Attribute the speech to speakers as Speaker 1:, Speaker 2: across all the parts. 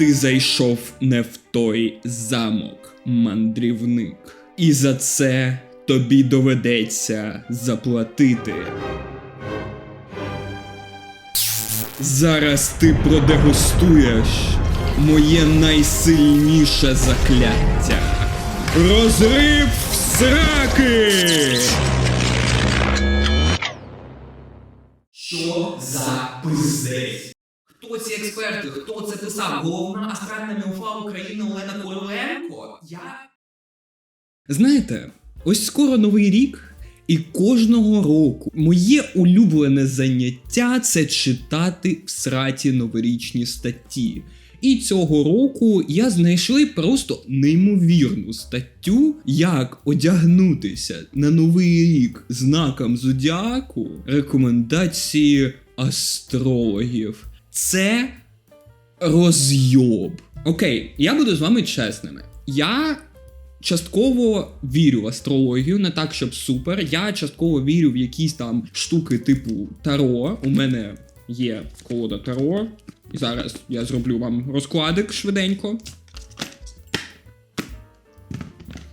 Speaker 1: Ти зайшов не в той замок, мандрівник. І за це тобі доведеться заплатити. Зараз ти продегустуєш моє найсильніше закляття. Розрив сраки!
Speaker 2: Що за пиздець? Експерти? Хто це писав? Головна астральна мілфа України Олена Короленко? Я?
Speaker 1: Знаєте, ось скоро новий рік, і кожного року моє улюблене заняття це читати в сраті новорічні статті. І цього року я знайшли просто неймовірну статтю, як одягнутися на новий рік знаком зодіаку, рекомендації астрологів. Це розйоб. Окей, я буду з вами чесними. Я частково вірю в астрологію, не так, щоб супер. Я частково вірю в якісь там штуки типу Таро. У мене є колода Таро. І зараз я зроблю вам розкладик швиденько.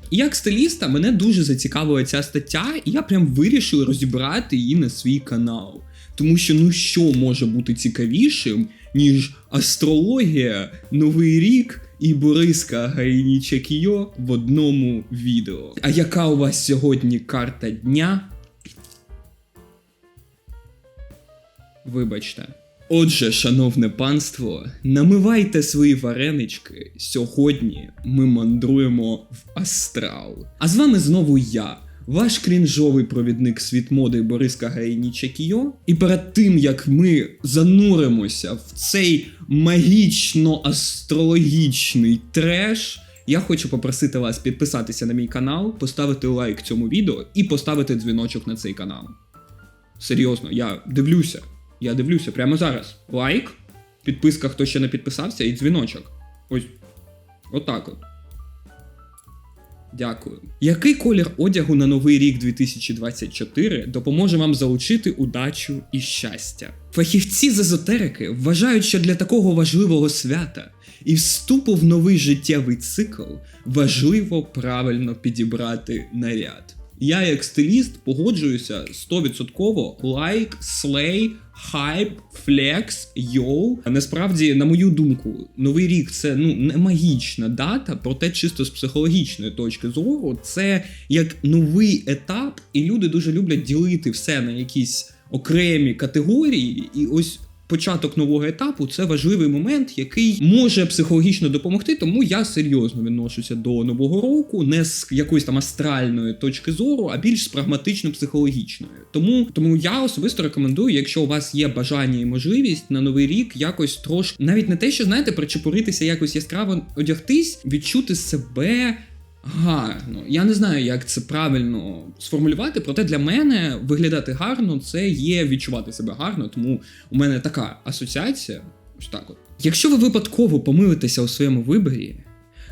Speaker 1: І як стиліста мене дуже зацікавила ця стаття, і я прям вирішив розібрати її на свій канал. Тому що ну що може бути цікавішим, ніж астрологія, Новий рік і Бориска Гайніча Кіо в одному відео. А яка у вас сьогодні карта дня? Вибачте. Отже, шановне панство, намивайте свої варенички. Сьогодні ми мандруємо в астрал. А з вами знову я, ваш крінжовий провідник світ моди Бориска Гайніча Кіо. І перед тим як ми зануримося в цей магічно-астрологічний треш. Я хочу попросити вас підписатися на мій канал, поставити лайк цьому відео і поставити дзвіночок на цей канал. Серйозно, я дивлюся. Я дивлюся прямо зараз. Лайк, підписка, хто ще не підписався, і дзвіночок. Ось. Отак от. Дякую. Який колір одягу на новий рік 2024 допоможе вам залучити удачу і щастя? Фахівці з езотерики вважають, що для такого важливого свята і вступу в новий життєвий цикл важливо правильно підібрати наряд. Я, як стиліст, погоджуюся 100% лайк, слей, хайп, флекс, йоу. Насправді, на мою думку, новий рік це ну не магічна дата, проте чисто з психологічної точки зору, це як новий етап, і люди дуже люблять ділити все на якісь окремі категорії, і ось. Початок нового етапу це важливий момент, який може психологічно допомогти, тому я серйозно відношуся до нового року, не з якоїсь там астральної точки зору, а більш з прагматично-психологічної. Тому тому я особисто рекомендую, якщо у вас є бажання і можливість на новий рік якось трошки, навіть не те, що знаєте, причепуритися, якось яскраво одягтись, відчути себе гарно. Я не знаю, як це правильно сформулювати, проте для мене виглядати гарно це є відчувати себе гарно, тому у мене така асоціація. Ось так от. Якщо ви випадково помилитеся у своєму виборі,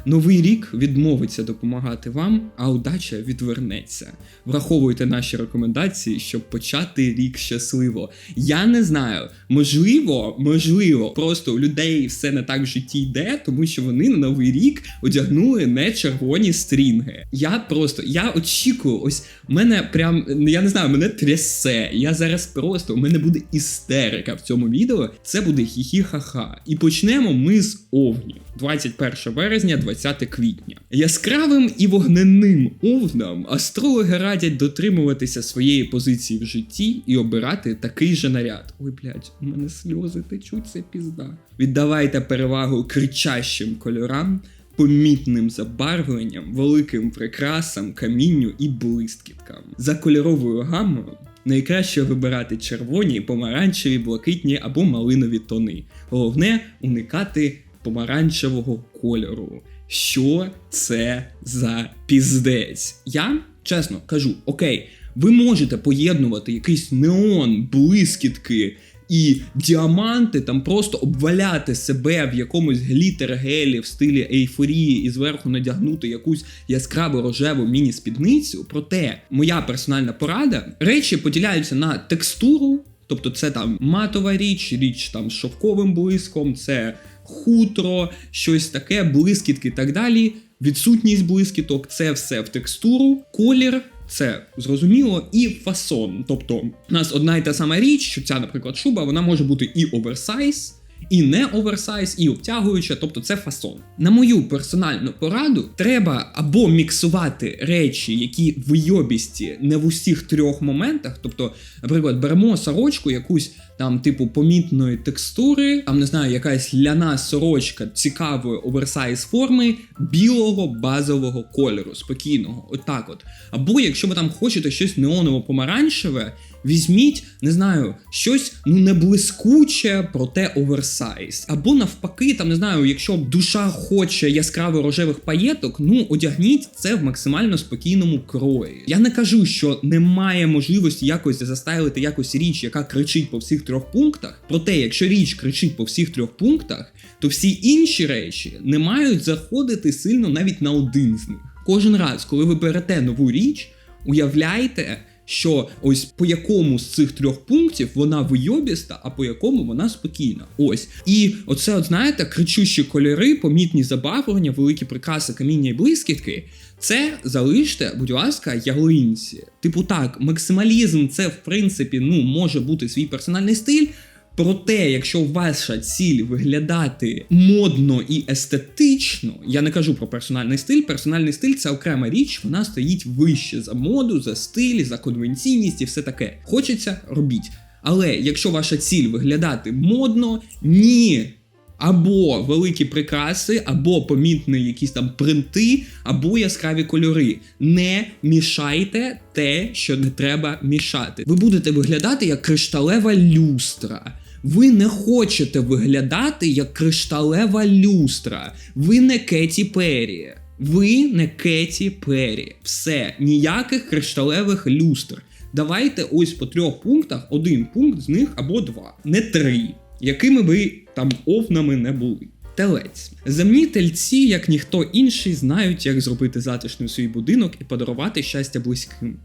Speaker 1: новий рік відмовиться допомагати вам, а удача відвернеться. Враховуйте наші рекомендації, щоб почати рік щасливо. Я не знаю, можливо, можливо, просто у людей все не так в житті йде, тому що вони на новий рік одягнули не червоні стрінги. Я просто я очікую, ось мене прям я не знаю, мене трясе. Я зараз просто у мене буде істерика в цьому відео. Це буде хі-хі-ха-ха. І почнемо ми з овнів. 21 березня, 20 квітня. Яскравим і вогненним овнам астрологи радять дотримуватися своєї позиції в житті і обирати такий же наряд. Ой, блядь, у мене сльози течуть, це пізда. Віддавайте перевагу кричащим кольорам, помітним забарвленням, великим прикрасам, камінню і блискіткам. За кольоровою гаммою найкраще вибирати червоні, помаранчеві, блакитні або малинові тони. Головне уникати помаранчевого кольору. Що це за піздець? Я чесно кажу, окей, ви можете поєднувати якийсь неон, блискітки і діаманти, там просто обваляти себе в якомусь глітер-гелі в стилі ейфорії і зверху надягнути якусь яскраву рожеву міні-спідницю. Проте моя персональна порада речі поділяються на текстуру. Тобто це там матова річ, річ там з шовковим блиском, це хутро, щось таке, блискітки і так далі. Відсутність блискіток це все в текстуру, колір. Це зрозуміло, і фасон. Тобто, у нас одна і та сама річ, що ця, наприклад, шуба, вона може бути і оверсайз, і не оверсайз, і обтягуюча, тобто це фасон. На мою персональну пораду треба або міксувати речі, які вийобісті не в усіх трьох моментах. Тобто, наприклад, беремо сорочку якусь там, типу, помітної текстури, там не знаю, якась ляна сорочка цікавої оверсайз форми білого базового кольору, спокійного, отак от. Або якщо ви там хочете щось неоново-помаранчеве, візьміть, не знаю, щось ну не блискуче, проте оверсайз. Або навпаки, там не знаю, якщо душа хоче яскраво рожевих паєток, ну одягніть це в максимально спокійному крої. Я не кажу, що немає можливості якось застайлити якось річ, яка кричить по всіх трьох пунктах. Проте, якщо річ кричить по всіх трьох пунктах, то всі інші речі не мають заходити сильно навіть на один з них. Кожен раз, коли ви берете нову річ, уявляйте, що ось по якому з цих трьох пунктів вона вийобіста, а по якому вона спокійна. Ось. І оце, от знаєте, кричущі кольори, помітні забарвлення, великі прикраси, каміння і блискітки. Це залиште, будь ласка, ялинці. Типу, так, максималізм це в принципі ну може бути свій персональний стиль. Проте, якщо ваша ціль виглядати модно і естетично, я не кажу про персональний стиль. Персональний стиль це окрема річ, вона стоїть вище за моду, за стиль, за конвенційність і все таке. Хочеться робіть. Але якщо ваша ціль виглядати модно, ні. Або великі прикраси, або помітні якісь там принти, або яскраві кольори. Не мішайте те, що не треба мішати. Ви будете виглядати як кришталева люстра. Ви не хочете виглядати як кришталева люстра. Ви не Кеті Перрі. Ви не Кеті Перрі. Все, ніяких кришталевих люстр. Давайте ось по трьох пунктах один пункт з них або два, не три, якими ви там овнами не були. Телець. Земні тельці, як ніхто інший, знають, як зробити затишним свій будинок і подарувати щастя близьким.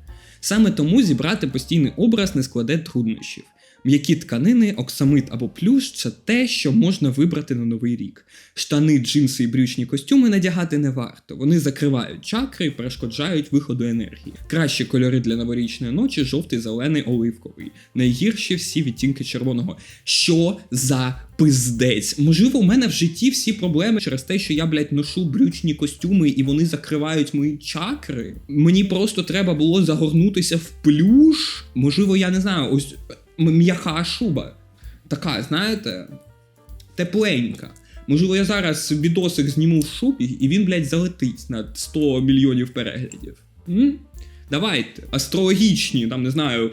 Speaker 1: Саме тому зібрати постійний образ не складе труднощів. М'які тканини, оксамит або плющ це те, що можна вибрати на новий рік. Штани, джинси і брючні костюми надягати не варто. Вони закривають чакри і перешкоджають виходу енергії. Кращі кольори для новорічної ночі жовтий, зелений, оливковий. Найгірші всі відтінки червоного. Що за пиздець? Можливо, у мене в житті всі проблеми через те, що я, блядь, ношу брючні костюми і вони закривають мої чакри. Мені просто треба було загорнутися в плюш. Можливо, я не знаю, ось м'яка шуба. Така, знаєте, тепленька. Можливо, я зараз відосик зніму в шубі, і він, блядь, залетить на 100 мільйонів переглядів. М? Давайте. Астрологічні, там, не знаю,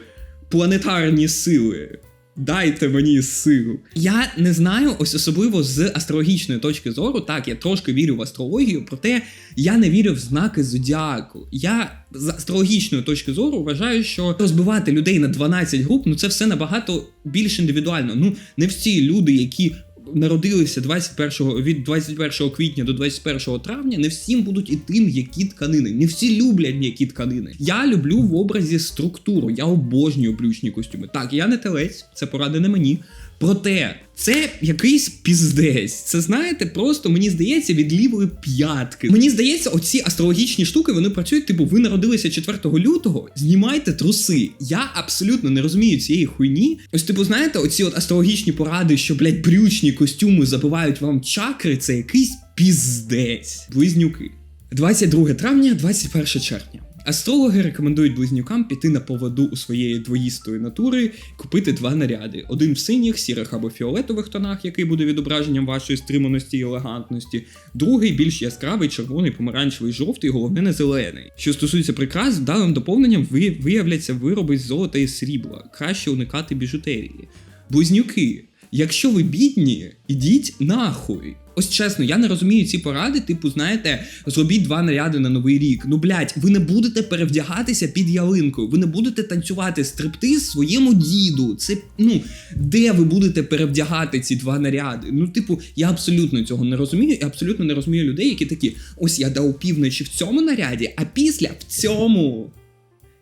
Speaker 1: планетарні сили. Дайте мені силу. Я не знаю, ось особливо з астрологічної точки зору. Так, я трошки вірю в астрологію, проте я не вірю в знаки зодіаку. Я з астрологічної точки зору вважаю, що розбивати людей на 12 груп, ну це все набагато більш індивідуально. Ну, не всі люди, які народилися 21, від 21 квітня до 21 травня, не всім будуть і тим, м'які тканини. Не всі люблять м'які тканини. Я люблю в образі структуру, я обожнюю брючні костюми. Так, я не телець, це поради не мені. Проте це якийсь піздець. Це знаєте, просто мені здається від лівої п'ятки. Мені здається, оці астрологічні штуки вони працюють. Типу, ви народилися 4 лютого, знімайте труси. Я абсолютно не розумію цієї хуйні. Ось, типу, знаєте, оці от астрологічні поради, що блядь, брючні костюми забивають вам чакри. Це якийсь піздець. Близнюки. 22 травня, 21 червня. Астрологи рекомендують близнюкам піти на поводу у своєї двоїстої натури, купити два наряди: один в синіх, сірих або фіолетових тонах, який буде відображенням вашої стриманості і елегантності, другий більш яскравий, червоний, помаранчевий, жовтий, головне не зелений. Що стосується прикрас, вдалим доповненням ви- виявляться вироби з золота і срібла. Краще уникати біжутерії. Близнюки. Якщо ви бідні, ідіть нахуй. Ось чесно, я не розумію ці поради. Типу, знаєте, зробіть два наряди на новий рік. Ну блядь, ви не будете перевдягатися під ялинкою, ви не будете танцювати стриптиз своєму діду. Це ну де ви будете перевдягати ці два наряди? Ну, типу, я абсолютно цього не розумію. і абсолютно не розумію людей, які такі: ось я дав півночі в цьому наряді, а після в цьому.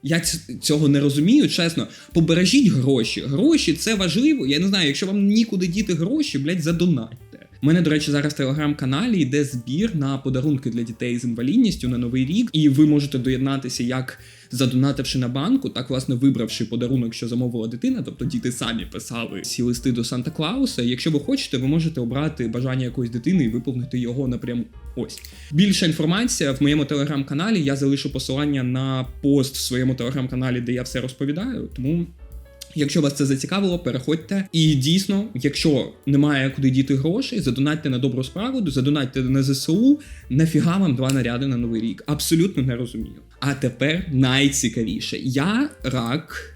Speaker 1: Я цього не розумію, чесно. Побережіть гроші. Гроші це важливо. Я не знаю, якщо вам нікуди діти гроші, блядь, задонатьте. У мене, до речі, зараз в телеграм-каналі йде збір на подарунки для дітей з інвалідністю на новий рік, і ви можете доєднатися як задонативши на банку, так власне вибравши подарунок, що замовила дитина, тобто діти самі писали ці листи до Санта Клауса. Якщо ви хочете, ви можете обрати бажання якоїсь дитини і виповнити його напряму. Ось більша інформація в моєму телеграм-каналі. Я залишу посилання на пост в своєму телеграм-каналі, де я все розповідаю. Тому. Якщо вас це зацікавило, переходьте. І дійсно, якщо немає куди діти грошей, задонатьте на добру справу, задонатьте на ЗСУ. Нафіга вам два наряди на новий рік? Абсолютно не розумію. А тепер найцікавіше. Я рак.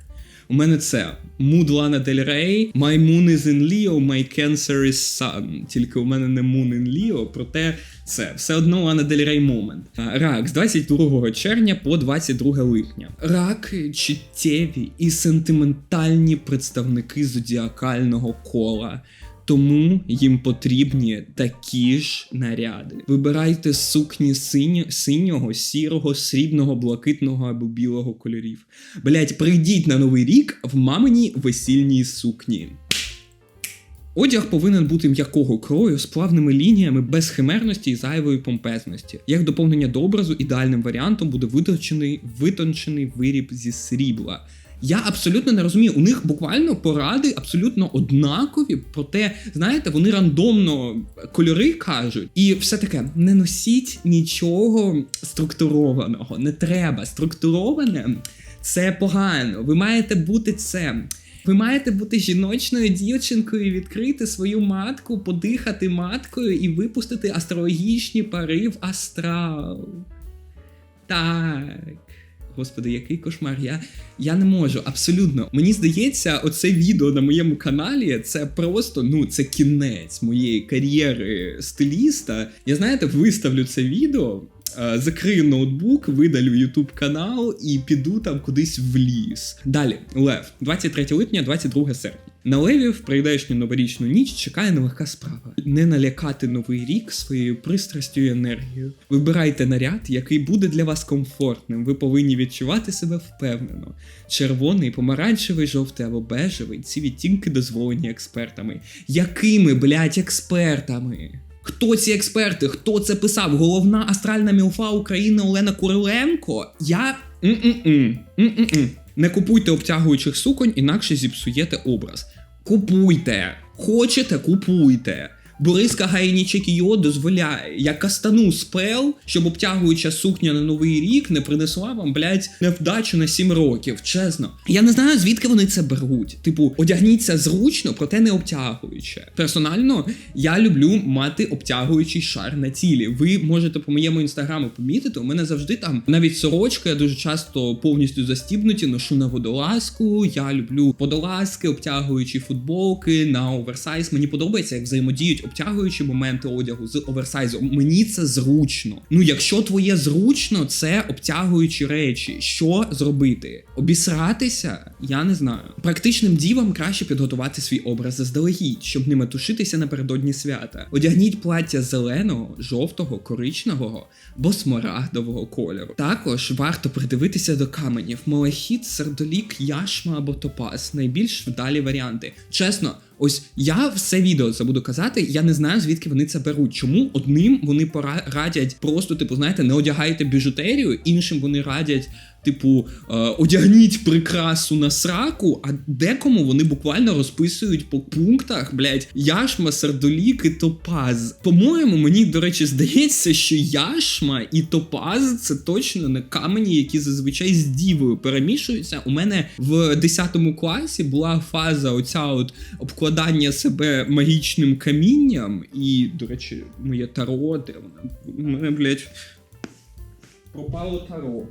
Speaker 1: У мене це Mood Lana Del Rey, My Moon is in Leo, My Cancer is Sun. Тільки у мене не Moon in Leo, проте це все одно Lana Del Rey момент. Рак з 22 червня по 22 липня. Рак чуттєві і сентиментальні представники зодіакального кола. Тому їм потрібні такі ж наряди. Вибирайте сукні синьо, синього, сірого, срібного, блакитного або білого кольорів. Блять, прийдіть на новий рік в маминій весільній сукні. Одяг повинен бути м'якого крою з плавними лініями, без химерності і зайвої помпезності. Як доповнення до образу, ідеальним варіантом буде витончений, витончений виріб зі срібла. Я абсолютно не розумію. У них буквально поради абсолютно однакові, проте, знаєте, вони рандомно кольори кажуть, і все таке: не носіть нічого структурованого, не треба. Структуроване це погано. Ви маєте бути це. Ви маєте бути жіночною дівчинкою, відкрити свою матку, подихати маткою і випустити астрологічні пари в астрал. Так. Господи, який кошмар. Я, я не можу, абсолютно. Мені здається, оце відео на моєму каналі це просто ну це кінець моєї кар'єри стиліста. Я знаєте, виставлю це відео. Е, Закрию ноутбук, видалю YouTube канал і піду там кудись в ліс. Далі, Лев, 23 липня, 22 серпня. На леві в прийдешню новорічну ніч чекає нелегка справа. Не налякати новий рік своєю пристрастю і енергією. Вибирайте наряд, який буде для вас комфортним. Ви повинні відчувати себе впевнено. Червоний, помаранчевий, жовтий або бежевий. Ці відтінки дозволені експертами. Якими, блять, експертами? Хто ці експерти? Хто це писав? Головна астральна мілфа України Олена Куриленко? Я. М-м-м. Не купуйте обтягуючих суконь, інакше зіпсуєте образ. Купуйте. Хочете, купуйте. Бориска Гайнічек Йо дозволяє. Я кастану спел, щоб обтягуюча сукня на новий рік не принесла вам, блядь, невдачу на 7 років. Чесно. Я не знаю, звідки вони це беруть. Типу, одягніться зручно, проте не обтягуюче. Персонально, я люблю мати обтягуючий шар на тілі. Ви можете по моєму інстаграму помітити, у мене завжди там навіть сорочка, я дуже часто повністю застібнуті, ношу на водолазку. Я люблю водолазки, обтягуючі футболки на оверсайз. Мені подобається, як взаємодіють обтягуючі моменти одягу з оверсайзом. Мені це зручно. Ну, якщо твоє зручно, це обтягуючі речі. Що зробити? Обісратися? Я не знаю. Практичним дівам краще підготувати свій образ заздалегідь, щоб не метушитися напередодні свята. Одягніть плаття зеленого, жовтого, коричневого або смарагдового кольору. Також варто придивитися до каменів: малахіт, сердолік, яшма або топаз найбільш вдалі варіанти. Чесно. Ось я все відео це буду казати. Я не знаю звідки вони це беруть. Чому одним вони пора радять просто, типу, знаєте, не одягайте біжутерію, іншим вони радять, типу, е, одягніть прикрасу на сраку, а декому вони буквально розписують по пунктах, блядь, яшма, сердолік і топаз. По-моєму, мені, до речі, здається, що яшма і топаз це точно не камені, які зазвичай з дівою перемішуються. У мене в 10 класі була фаза оця от обкладання себе магічним камінням, і, до речі, моє таро, де воно? У мене, блядь, пропало таро.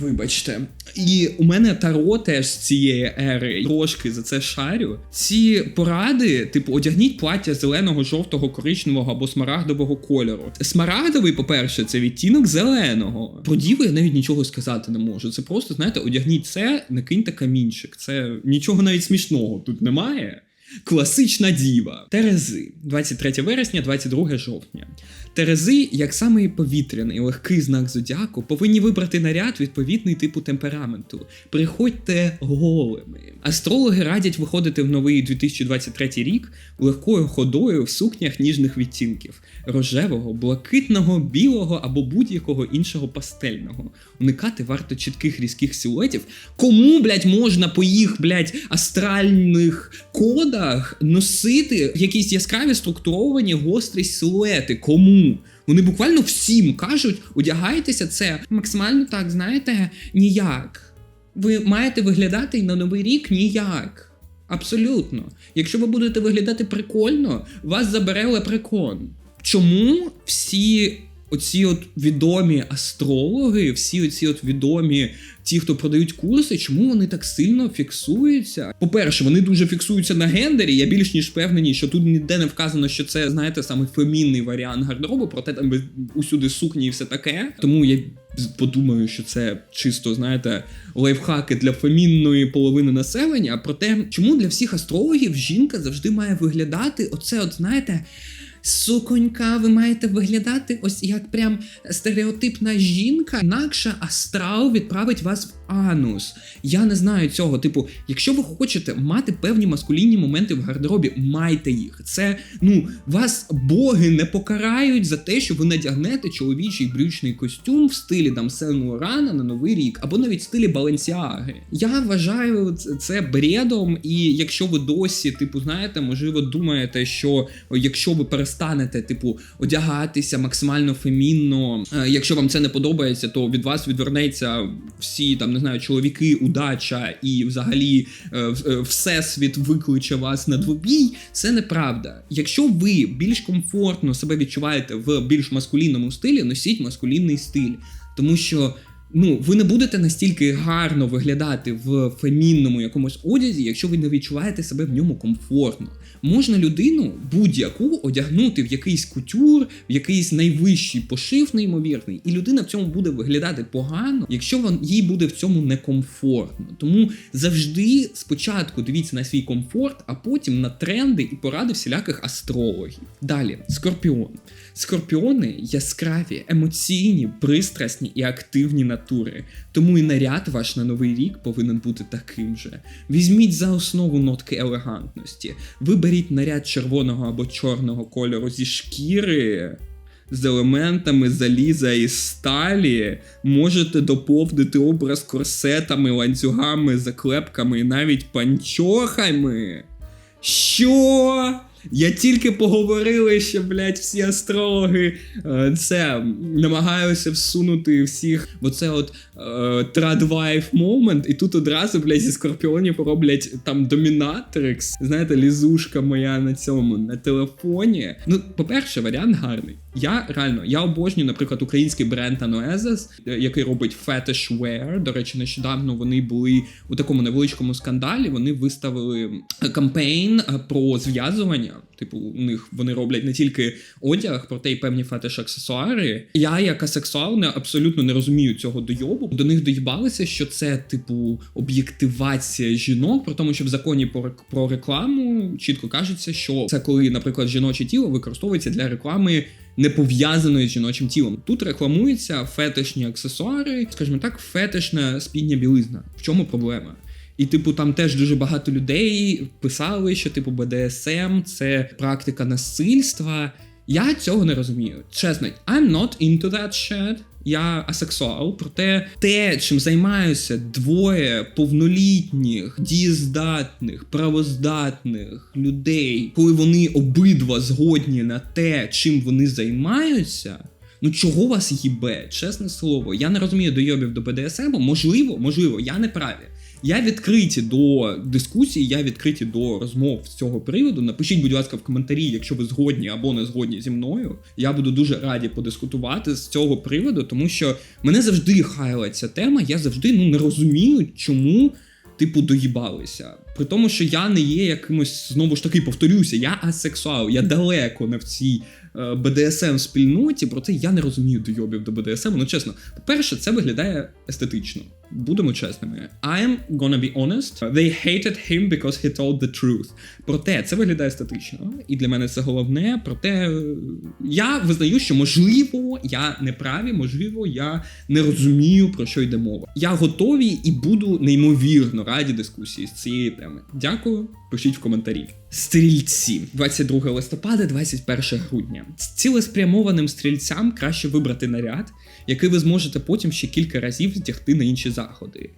Speaker 1: Вибачте, і у мене таро теж з цієї ери трошки за це шарю. Ці поради, типу, одягніть плаття зеленого, жовтого, коричневого або смарагдового кольору. Смарагдовий, по-перше, це відтінок зеленого. Про діву я навіть нічого сказати не можу. Це просто, знаєте, одягніть це, накиньте камінчик. Це нічого навіть смішного тут немає. Класична діва. Терези. 23 вересня, 22 жовтня. Терези, як самий повітряний легкий знак зодіаку, повинні вибрати наряд відповідний типу темпераменту. Приходьте голими. Астрологи радять виходити в новий 2023 рік легкою ходою в сукнях ніжних відтінків рожевого, блакитного, білого або будь-якого іншого пастельного. Уникати варто чітких різких силуетів. Кому, блядь, можна по їх, блядь, астральних кодах носити якісь яскраві структуровані гострі силуети? Кому? Вони буквально всім кажуть, одягайтеся це максимально так, знаєте, ніяк. Ви маєте виглядати на новий рік ніяк. Абсолютно. Якщо ви будете виглядати прикольно, вас забере лепрекон. Чому всі оці от відомі астрологи, всі оці от відомі ті, хто продають курси, чому вони так сильно фіксуються? По-перше, вони дуже фіксуються на гендері. Я більш ніж впевнений, що тут ніде не вказано, що це, знаєте, саме фемінний варіант гардеробу, проте там усюди сукні і все таке. Тому я подумаю, що це чисто, знаєте, лайфхаки для фемінної половини населення. Проте, чому для всіх астрологів жінка завжди має виглядати оце, от знаєте. Суконька, ви маєте виглядати ось як прям стереотипна жінка, інакше астрал відправить вас в анус. Я не знаю цього. Типу, якщо ви хочете мати певні маскулінні моменти в гардеробі, майте їх. Це ну вас боги не покарають за те, що ви надягнете чоловічий брючний костюм в стилі там Сен Лорана на новий рік, або навіть в стилі Баленсіаги. Я вважаю це бредом, і якщо ви досі, типу, знаєте, можливо, думаєте, що якщо ви перестанете, типу, одягатися максимально фемінно, е, якщо вам це не подобається, то від вас відвернеться всі там не знаю, чоловіки, удача і взагалі е, е, всесвіт викличе вас на двобій. Це неправда. Якщо ви більш комфортно себе відчуваєте в більш маскулінному стилі, носіть маскулінний стиль, тому що. Ну, ви не будете настільки гарно виглядати в фемінному якомусь одязі, якщо ви не відчуваєте себе в ньому комфортно. Можна людину будь-яку одягнути в якийсь кутюр, в якийсь найвищий пошив, неймовірний, і людина в цьому буде виглядати погано, якщо вон, їй буде в цьому некомфортно. Тому завжди спочатку дивіться на свій комфорт, а потім на тренди і поради всіляких астрологів. Далі, скорпіон. Скорпіони яскраві, емоційні, пристрасні і активні натури. Тому і наряд ваш на новий рік повинен бути таким же. Візьміть за основу нотки елегантності. Виберіть наряд червоного або чорного кольору зі шкіри. З елементами заліза і сталі можете доповнити образ корсетами, ланцюгами, заклепками і навіть панчохами. Що? Я тільки поговорили, що, блядь, всі астрологи е, це намагаються всунути всіх в оце от е, традвайф момент, і тут одразу, блядь, зі скорпіонів роблять там домінатрикс. Знаєте, лізушка моя на цьому на телефоні. Ну, по-перше, варіант гарний. Я реально я обожнюю, наприклад, український бренд Anoesis, е, який робить fetish wear. До речі, нещодавно вони були у такому невеличкому скандалі. Вони виставили кампейн е, про зв'язування. Типу, у них вони роблять не тільки одяг, проте й певні фетиш-аксесуари. Я, як асексуал, не абсолютно не розумію цього дойобу. До них доїбалися, що це, типу, об'єктивація жінок, при тому, що в законі про, про рекламу чітко кажеться, що це коли, наприклад, жіноче тіло використовується для реклами. Не пов'язаної з жіночим тілом. Тут рекламуються фетишні аксесуари, скажімо так, фетишна спідня білизна. В чому проблема? І, типу, там теж дуже багато людей писали, що типу БДСМ це практика насильства. Я цього не розумію. Чесно, I'm not into that shit. Я асексуал, проте те, чим займаються двоє повнолітніх, дієздатних, правоздатних людей, коли вони обидва згодні на те, чим вони займаються. Ну чого вас їбе? Чесне слово, я не розумію дойобів до БДСМ. Можливо, можливо, я не правий. Я відкриті до дискусії, я відкриті до розмов з цього приводу. Напишіть, будь ласка, в коментарі, якщо ви згодні або не згодні зі мною. Я буду дуже раді подискутувати з цього приводу, тому що мене завжди хайла ця тема. Я завжди ну не розумію, чому. Типу, доїбалися. При тому, що я не є якимось, знову ж таки, повторюся, я асексуал, я далеко не в цій е, БДСМ спільноті, проте я не розумію дойобів до БДСМ. Ну чесно, по-перше, це виглядає естетично. Будемо чесними. I'm gonna be honest. They hated him because he told the truth. Проте це виглядає статично, і для мене це головне. Проте я визнаю, що можливо я не праві, можливо, я не розумію про що йде мова. Я готовий і буду неймовірно раді дискусії з цієї теми. Дякую, пишіть в коментарі. Стрільці 22 листопада, 21 грудня. Цілеспрямованим стрільцям краще вибрати наряд, який ви зможете потім ще кілька разів вдягти на інші заходи.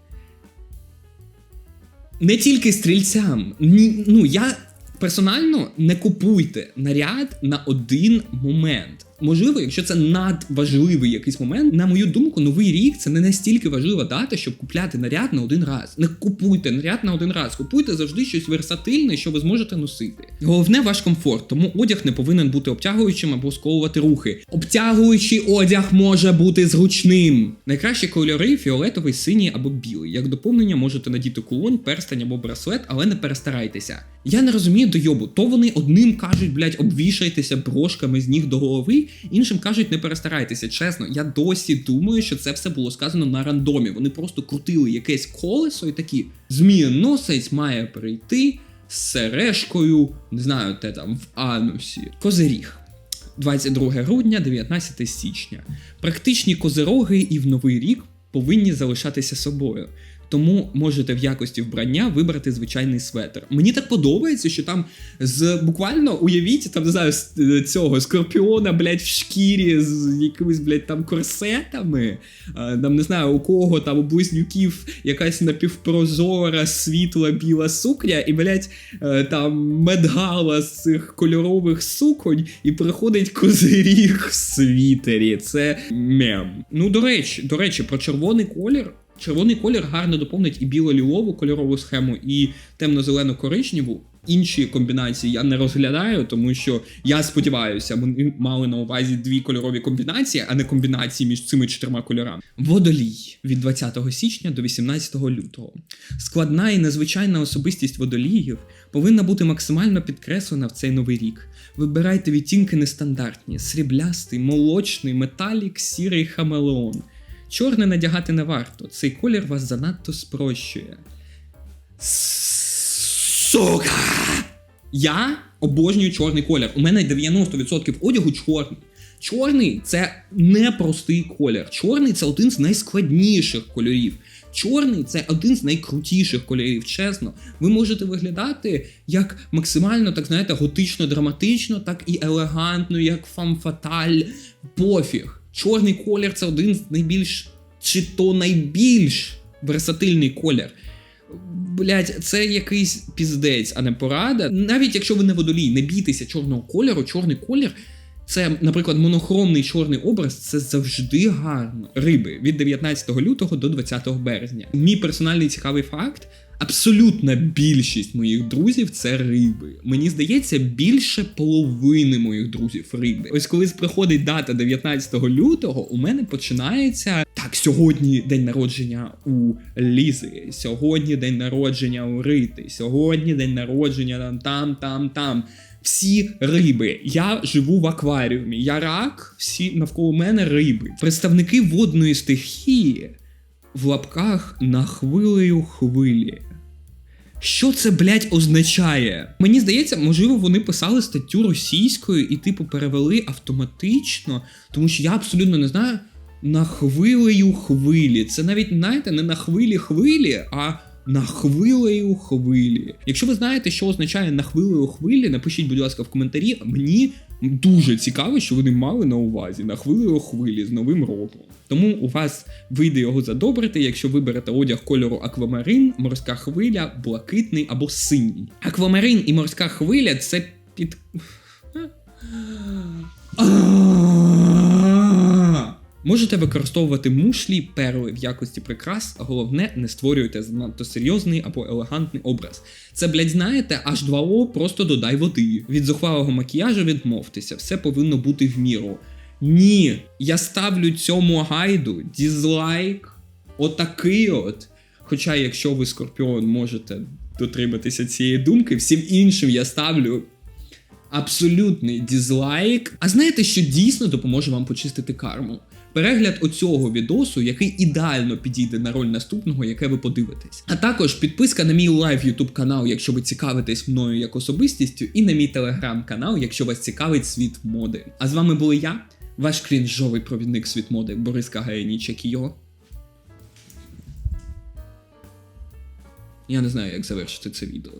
Speaker 1: Не тільки стрільцям. Ні, ну я персонально не купуйте наряд на один момент. Можливо, якщо це надважливий якийсь момент, на мою думку, новий рік це не настільки важлива дата, щоб купляти наряд на один раз. Не купуйте наряд на один раз, купуйте завжди щось версатильне, що ви зможете носити. Головне ваш комфорт, тому одяг не повинен бути обтягуючим або сковувати рухи. Обтягуючий одяг може бути зручним. Найкращі кольори фіолетовий, синій або білий. Як доповнення можете надіти кулон, перстень або браслет, але не перестарайтеся. Я не розумію дойобу. То вони одним кажуть, блядь, обвішайтеся брошками з ніг до голови, іншим кажуть, не перестарайтеся. Чесно, я досі думаю, що це все було сказано на рандомі. Вони просто крутили якесь колесо і такі змієносець має прийти з сережкою, не знаю, те там в анусі. Козиріг. 22 грудня, 19 січня. Практичні козироги і в новий рік повинні залишатися собою. Тому можете в якості вбрання вибрати звичайний светр. Мені так подобається, що там з буквально уявіть там не знаю з е, цього скорпіона, блядь, в шкірі з якимись, блядь, там корсетами. Там не знаю, у кого там у близнюків якась напівпрозора, світла біла сукня, і, блядь, е, там медгала з цих кольорових суконь, і приходить козиріг в світері. Це мем. Ну, до речі, до речі, про червоний колір. Червоний колір гарно доповнить і біло-лілову кольорову схему, і темно-зелену коричневу. Інші комбінації я не розглядаю, тому що я сподіваюся, вони мали на увазі дві кольорові комбінації, а не комбінації між цими чотирма кольорами. Водолій від 20 січня до 18 лютого. Складна і незвичайна особистість водоліїв повинна бути максимально підкреслена в цей новий рік. Вибирайте відтінки нестандартні: сріблястий, молочний, металік, сірий хамелеон. Чорне надягати не варто, цей колір вас занадто спрощує. Сука! Я обожнюю чорний колір. У мене 90% одягу чорний. Чорний це непростий колір. Чорний це один з найскладніших кольорів. Чорний це один з найкрутіших кольорів, чесно. Ви можете виглядати як максимально, так знаєте, готично-драматично, так і елегантно, як фамфаталь. Пофіг. Чорний колір це один з найбільш чи то найбільш версатильний колір. Блять, це якийсь піздець, а не порада. Навіть якщо ви не водолій, не бійтеся чорного кольору, чорний колір. Це, наприклад, монохромний чорний образ це завжди гарно. Риби від 19 лютого до 20 березня. Мій персональний цікавий факт: абсолютна більшість моїх друзів це риби. Мені здається, більше половини моїх друзів риби. Ось коли приходить дата 19 лютого, у мене починається так. Сьогодні день народження у Лізи, сьогодні день народження у Рити, сьогодні день народження там, там, там. Всі риби. Я живу в акваріумі. Я рак, всі навколо мене риби. Представники водної стихії в лапках на хвилею хвилі. Що це, блять, означає? Мені здається, можливо, вони писали статтю російською і, типу, перевели автоматично, тому що я абсолютно не знаю. На хвилею хвилі. Це навіть, знаєте, не на хвилі хвилі, а на хвилею хвилі. Якщо ви знаєте, що означає на хвилею хвилі, напишіть, будь ласка, в коментарі. Мені дуже цікаво, що вони мали на увазі на хвилю хвилі з новим роком. Тому у вас вийде його задобрити, якщо виберете одяг кольору аквамарин, морська хвиля, блакитний або синій. Аквамарин і морська хвиля це під. Можете використовувати мушлі, перли в якості прикрас, а головне, не створюйте занадто серйозний або елегантний образ. Це, блядь, знаєте, аж 2О просто додай води. Від зухвалого макіяжу відмовтеся, все повинно бути в міру. Ні, я ставлю цьому гайду дізлайк, отакий от. Хоча, якщо ви скорпіон можете дотриматися цієї думки, всім іншим я ставлю абсолютний дізлайк. А знаєте, що дійсно допоможе вам почистити карму? Перегляд оцього відосу, який ідеально підійде на роль наступного, яке ви подивитесь. А також підписка на мій лайв YouTube канал, якщо ви цікавитесь мною як особистістю, і на мій телеграм-канал, якщо вас цікавить світ моди. А з вами були я, ваш крінжовий провідник світ моди Борис Кагаєніч, як і його. Я не знаю, як завершити це відео.